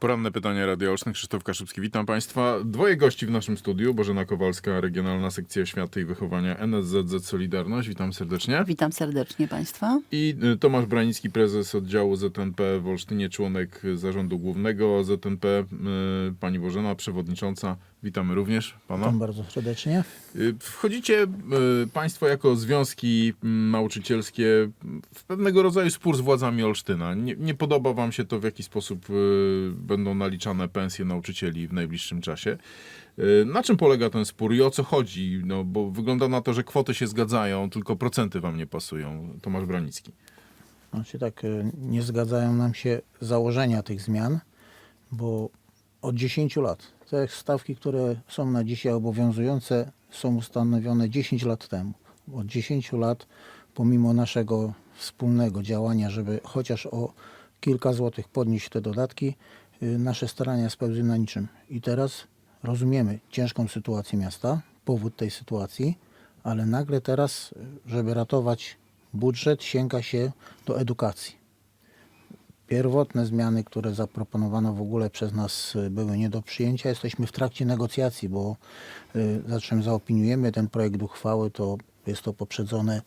Poranne pytania Radio Olsztyn. Krzysztof Kaszubski, witam Państwa. Dwoje gości w naszym studiu. Bożena Kowalska, Regionalna Sekcja Oświaty i Wychowania NSZZ Solidarność. Witam serdecznie. Witam serdecznie Państwa. I y, Tomasz Branicki, prezes oddziału ZNP w Olsztynie, członek Zarządu Głównego ZNP. y, Pani Bożena, przewodnicząca. Witamy również Pana. Witam bardzo serdecznie. Y, Wchodzicie y, Państwo jako związki mm, nauczycielskie w pewnego rodzaju spór z władzami Olsztyna. Nie, nie podoba Wam się to, w jaki sposób y, będą naliczane pensje nauczycieli w najbliższym czasie. Na czym polega ten spór i o co chodzi? No, bo wygląda na to, że kwoty się zgadzają, tylko procenty Wam nie pasują. Tomasz Branicki. Znaczy tak, nie zgadzają nam się założenia tych zmian, bo od 10 lat te stawki, które są na dzisiaj obowiązujące, są ustanowione 10 lat temu. Od 10 lat, pomimo naszego wspólnego działania, żeby chociaż o kilka złotych podnieść te dodatki, y, nasze starania spełzły na niczym. I teraz rozumiemy ciężką sytuację miasta, powód tej sytuacji, ale nagle teraz, y, żeby ratować budżet, sięga się do edukacji. Pierwotne zmiany, które zaproponowano w ogóle przez nas y, były nie do przyjęcia. Jesteśmy w trakcie negocjacji, bo y, za czym zaopiniujemy ten projekt uchwały, to jest to poprzedzone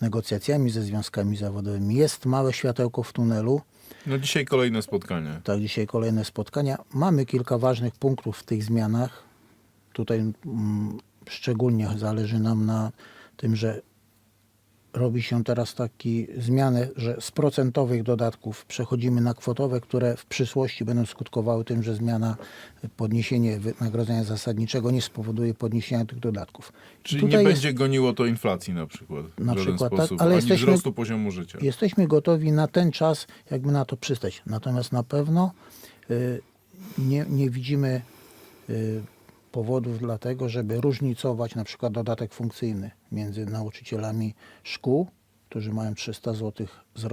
negocjacjami ze związkami zawodowymi. Jest małe światełko w tunelu. No dzisiaj kolejne spotkanie. Tak, dzisiaj kolejne spotkania. Mamy kilka ważnych punktów w tych zmianach. Tutaj mm, szczególnie zależy nam na tym, że robi się teraz taki zmianę, że z procentowych dodatków przechodzimy na kwotowe, które w przyszłości będą skutkowały tym, że zmiana, podniesienie wynagrodzenia zasadniczego nie spowoduje podniesienia tych dodatków. Czyli Tutaj nie jest- będzie goniło to inflacji na przykład w Na żaden przykład, tak, sposób, ale ani jesteśmy- wzrostu poziomu życia. Jesteśmy gotowi na ten czas, jakby na to przystać. Natomiast na pewno y, nie, nie widzimy y, powodów dla tego, żeby różnicować na przykład dodatek funkcyjny między nauczycielami szkół, którzy mają 300 zł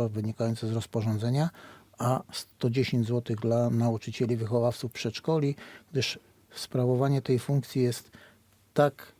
wynikające z rozporządzenia, a 110 zł dla nauczycieli wychowawców przedszkoli, gdyż sprawowanie tej funkcji jest tak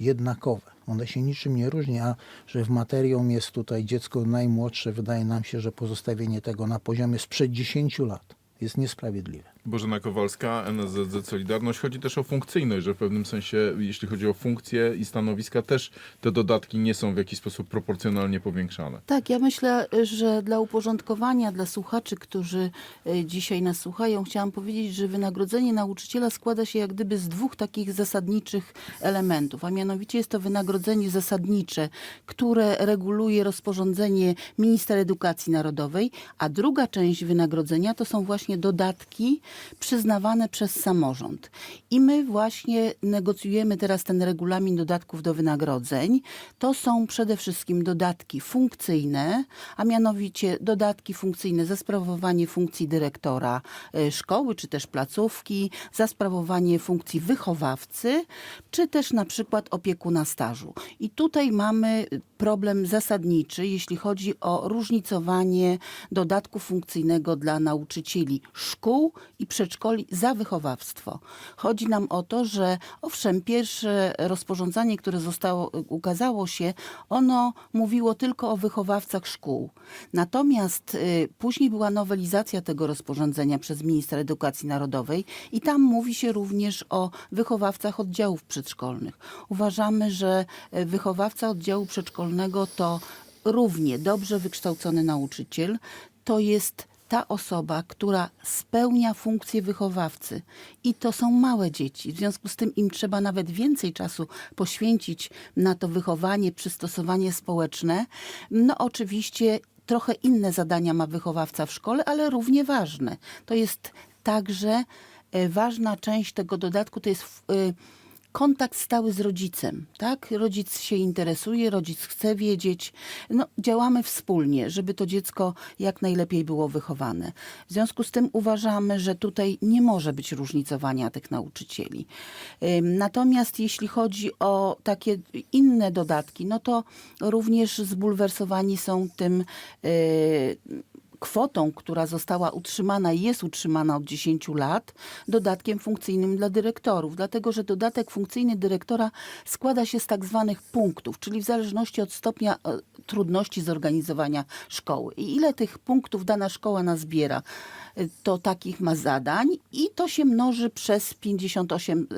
jednakowe. One się niczym nie różni, a że w materią jest tutaj dziecko najmłodsze, wydaje nam się, że pozostawienie tego na poziomie sprzed 10 lat jest niesprawiedliwe. Bożena Kowalska, NSZZ Solidarność. Chodzi też o funkcyjność, że w pewnym sensie, jeśli chodzi o funkcje i stanowiska, też te dodatki nie są w jakiś sposób proporcjonalnie powiększane. Tak, ja myślę, że dla uporządkowania, dla słuchaczy, którzy e, dzisiaj nas słuchają, chciałam powiedzieć, że wynagrodzenie nauczyciela składa się jak gdyby z dwóch takich zasadniczych elementów, a mianowicie jest to wynagrodzenie zasadnicze, które reguluje rozporządzenie minister edukacji narodowej, a druga część wynagrodzenia to są właśnie dodatki przyznawane przez samorząd. I my właśnie negocjujemy teraz ten regulamin dodatków do wynagrodzeń. To są przede wszystkim dodatki funkcyjne, a mianowicie dodatki funkcyjne za sprawowanie funkcji dyrektora e, szkoły czy też placówki, za sprawowanie funkcji wychowawcy, czy też na przykład opiekuna stażu. I tutaj mamy problem zasadniczy, jeśli chodzi o różnicowanie dodatku funkcyjnego dla nauczycieli szkół i przedszkoli za wychowawstwo. Chodzi nam o to, że owszem, pierwsze rozporządzenie, które zostało, ukazało się, ono mówiło tylko o wychowawcach szkół. Natomiast y, później była nowelizacja tego rozporządzenia przez ministra edukacji narodowej i tam mówi się również o wychowawcach oddziałów przedszkolnych. Uważamy, że y, wychowawca oddziału przedszkolnego to równie dobrze wykształcony nauczyciel, to jest ta osoba, która spełnia funkcję wychowawcy i to są małe dzieci. W związku z tym im trzeba nawet więcej czasu poświęcić na to wychowanie, przystosowanie społeczne. No oczywiście trochę inne zadania ma wychowawca w szkole, ale równie ważne. To jest także e, ważna część tego dodatku, to jest e, kontakt stały z rodzicem, tak? Rodzic się interesuje, rodzic chce wiedzieć. No, działamy wspólnie, żeby to dziecko jak najlepiej było wychowane. W związku z tym uważamy, że tutaj nie może być różnicowania tych nauczycieli. Natomiast jeśli chodzi o takie inne dodatki, no to również zbulwersowani są tym yy, kwotą, która została utrzymana i jest utrzymana od 10 lat, dodatkiem funkcyjnym dla dyrektorów. Dlatego, że dodatek funkcyjny dyrektora składa się z tak zwanych punktów, czyli w zależności od stopnia e, trudności zorganizowania szkoły. I ile tych punktów dana szkoła nazbiera, e, to takich ma zadań i to się mnoży przez 58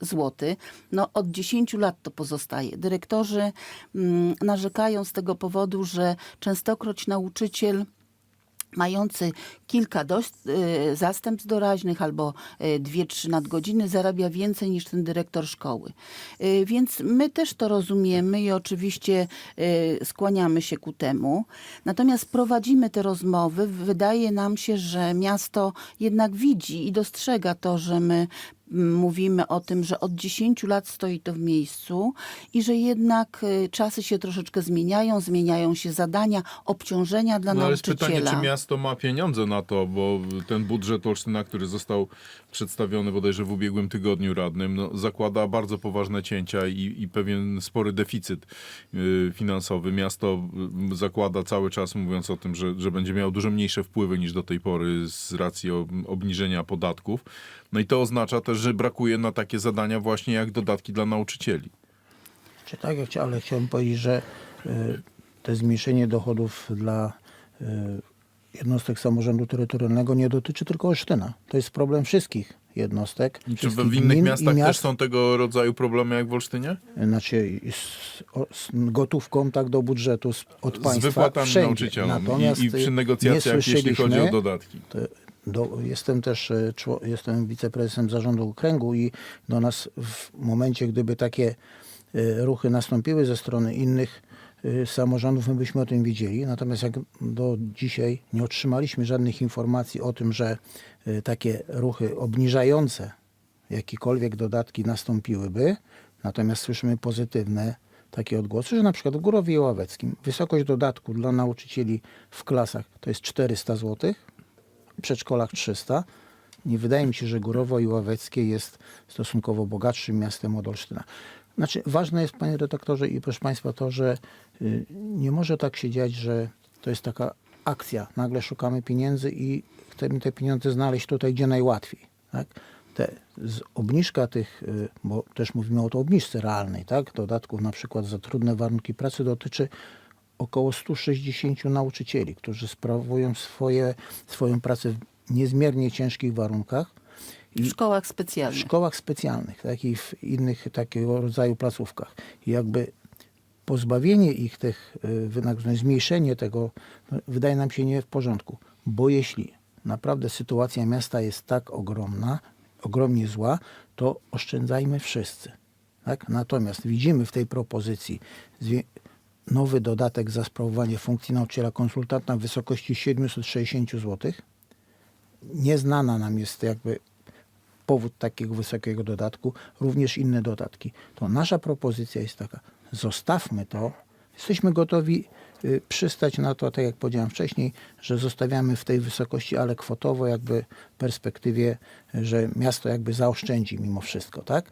zł. No, od 10 lat to pozostaje. Dyrektorzy mm, narzekają z tego powodu, że częstokroć nauczyciel mający kilka dość, y, zastępstw doraźnych albo y, dwie, trzy nadgodziny zarabia więcej niż ten dyrektor szkoły. Y, Więc my też to rozumiemy i oczywiście skłaniamy się ku temu. Natomiast prowadzimy te rozmowy. Wydaje nam się, że miasto jednak widzi i dostrzega to, że my mówimy o tym, że od 10 lat stoi to w miejscu i że jednak y, czasy się troszeczkę zmieniają, zmieniają się zadania, obciążenia dla No ale jest nauczyciela. pytanie, czy miasto ma pieniądze na to, bo ten budżet Olsztyna, który został przedstawiony bodajże w ubiegłym tygodniu radnym, no, zakłada bardzo poważne cięcia i, i pewien spory deficyt y, finansowy. Miasto y, zakłada cały czas, mówiąc o tym, że, że będzie miało dużo mniejsze wpływy niż do tej pory z racji ob- obniżenia podatków. No i to oznacza też, że brakuje na takie zadania właśnie jak dodatki dla nauczycieli. Czy tak, ale chciałbym powiedzieć, że y, te zmniejszenie dochodów dla y, jednostek samorządu terytorialnego nie dotyczy tylko Olsztyna. To jest problem wszystkich jednostek. Czy w, innych miastach też miast. są tego rodzaju problemy jak w Olsztynie? Znaczy z, z gotówką tak do budżetu z, od Z państwa wypłatami wszędzie. nauczycielom Natomiast i, i przy negocjacjach, jeśli chodzi o dodatki. to do, jestem też e, jestem wiceprezesem zarządu okręgu i do nas w momencie, gdyby takie e, ruchy nastąpiły ze strony innych e, samorządów, my byśmy o tym wiedzieli. Natomiast jak do dzisiaj nie otrzymaliśmy żadnych informacji o tym, że takie ruchy obniżające jakiekolwiek dodatki nastąpiłyby, natomiast słyszymy pozytywne takie odgłosy, że na przykład w Górowie Ławeckim wysokość dodatku dla nauczycieli w klasach to jest 400 zł, w przedszkolach 300. Nie wydaje mi się, że Górowo i Ławeckie jest stosunkowo bogatszym miastem od Olsztyna. Znaczy, ważne jest, panie redaktorze i proszę państwa, to, że y, nie może tak się dziać, że to jest taka akcja. Nagle szukamy pieniędzy i chcemy te pieniądze znaleźć tutaj, gdzie najłatwiej. Tak? Te, z, obniżka tych, y, bo też mówimy o to obniżce realnej, tak? dodatków na przykład za trudne warunki pracy dotyczy około 160 nauczycieli, którzy sprawują swoje, swoją pracę w niezmiernie ciężkich warunkach w szkołach w specjalnych. szkołach specjalnych, tak i w innych takiego rodzaju placówkach. I jakby pozbawienie ich tych y, wynagrodzeń, zmniejszenie tego, no, wydaje nam się nie w porządku. Bo jeśli naprawdę sytuacja miasta jest tak ogromna, ogromnie zła, to oszczędzajmy wszyscy. Tak? Natomiast widzimy w tej propozycji nowy dodatek za sprawowanie funkcji nauczyciela konsultanta w wysokości 760 zł. Nieznana nam jest jakby powód takiego wysokiego dodatku, również inne dodatki. To nasza propozycja jest taka, zostawmy to, jesteśmy gotowi y, przystać na to, tak jak powiedziałem wcześniej, że zostawiamy w tej wysokości, ale kwotowo jakby w perspektywie, że miasto jakby zaoszczędzi mimo wszystko, tak?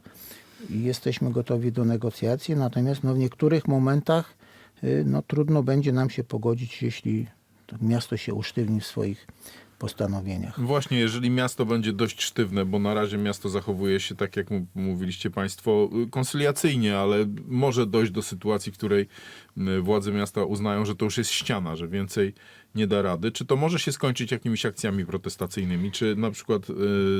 I jesteśmy gotowi do negocjacji, natomiast no, w niektórych momentach no, trudno będzie nam się pogodzić, jeśli to miasto się usztywni w swoich postanowieniach. Właśnie, jeżeli miasto będzie dość sztywne, bo na razie miasto zachowuje się tak, jak mówiliście Państwo, y, koncyliacyjnie, ale może dojść do sytuacji, w której y, władze miasta uznają, że to już jest ściana, że więcej nie da rady. Czy to może się skończyć jakimiś akcjami protestacyjnymi? Czy na przykład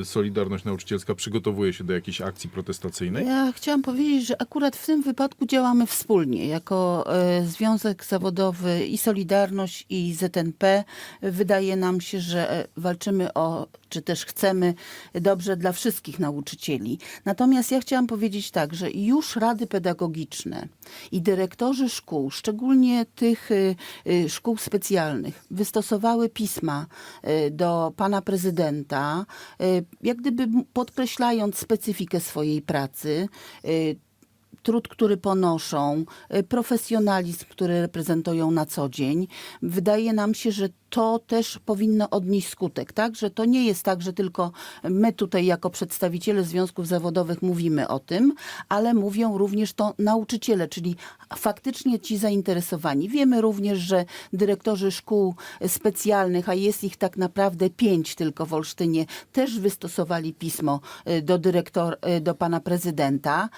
y, Solidarność Nauczycielska przygotowuje się do jakiejś akcji protestacyjnej? Ja chciałam powiedzieć, że akurat w tym wypadku działamy wspólnie jako e, Związek Zawodowy i Solidarność i ZNP. Wydaje nam się, że e, walczymy o, czy też chcemy dobrze dla wszystkich nauczycieli. Natomiast ja chciałam powiedzieć tak, że już rady pedagogiczne i dyrektorzy szkół, szczególnie tych y, y, szkół specjalnych, wystosowały pisma y, do pana prezydenta, jak gdyby podkreślając specyfikę swojej pracy, trud, który ponoszą, y, profesjonalizm, który reprezentują na co dzień. Wydaje nam się, że to też powinno odnieść skutek, tak? Że to nie jest tak, że tylko my tutaj jako przedstawiciele związków zawodowych mówimy o tym, ale mówią również to nauczyciele, czyli faktycznie ci zainteresowani. Wiemy również, że dyrektorzy szkół specjalnych, a jest ich tak naprawdę pięć tylko w Olsztynie, też wystosowali pismo y, do dyrektor, y, do pana prezydenta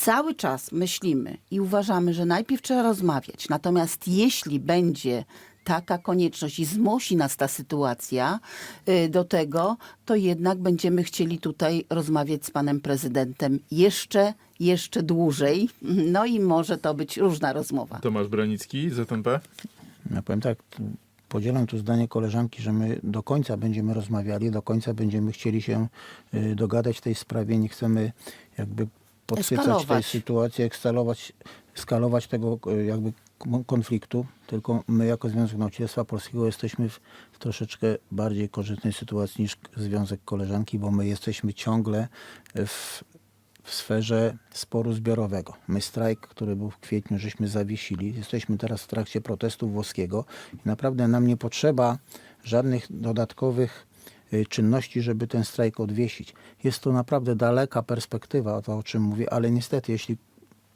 cały czas myślimy i uważamy, że najpierw trzeba rozmawiać. Natomiast jeśli będzie taka konieczność i zmusi nas ta sytuacja y, do tego, to jednak będziemy chcieli tutaj rozmawiać z panem prezydentem jeszcze, jeszcze dłużej. No i może to być różna rozmowa. Tomasz Branicki, ZNP. Ja powiem tak, podzielam tu zdanie koleżanki, że my do końca będziemy rozmawiali, do końca będziemy chcieli się y, dogadać w tej sprawie, nie chcemy jakby podsycać tej Eskalować. sytuacji, ekstalować, skalować tego y, jakby kon- konfliktu, tylko my jako Związek Nauczycielstwa Polskiego jesteśmy w, w troszeczkę bardziej korzystnej sytuacji niż Związek Koleżanki, bo my jesteśmy ciągle w, w sferze sporu zbiorowego. My strajk, który był w kwietniu, żeśmy zawiesili. Jesteśmy teraz w trakcie protestu włoskiego i naprawdę nam nie potrzeba żadnych dodatkowych czynności, żeby ten strajk odwiesić. Jest to naprawdę daleka perspektywa, to o czym mówię, ale niestety, jeśli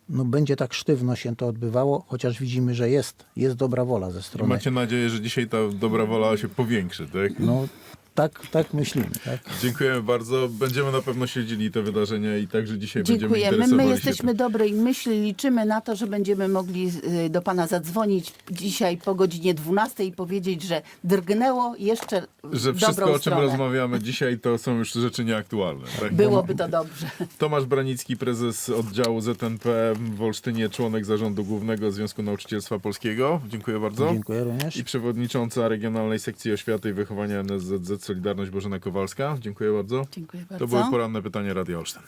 no, będzie tak sztywno się to odbywało, chociaż widzimy, że jest, jest dobra wola ze strony. Macie nadzieję, że dzisiaj ta dobra wola się powiększy, tak? No, tak, tak myślimy. Tak? Dziękujemy bardzo. Będziemy na pewno śledzili te wydarzenia i także dzisiaj będziemy Dziękujemy. interesowali My się jesteśmy tym. dobrej myśli. Liczymy na to, że będziemy mogli y, do pana zadzwonić dzisiaj po godzinie 12 i powiedzieć, że drgnęło jeszcze Że wszystko, dobrą o czym stronę. rozmawiamy dzisiaj, to są już rzeczy nieaktualne. Tak? Byłoby to dobrze. Tomasz Branicki, prezes oddziału ZNP w Olsztynie, członek zarządu Głównego Związku Nauczycielstwa Polskiego. Dziękuję bardzo. Dziękuję również. I przewodnicząca Regionalnej Sekcji Oświaty i Wychowania NSZZ Solidarność Bożena Kowalska. Dziękuję bardzo. Dziękuję bardzo. To były poranne pytania Radia Olsztyn.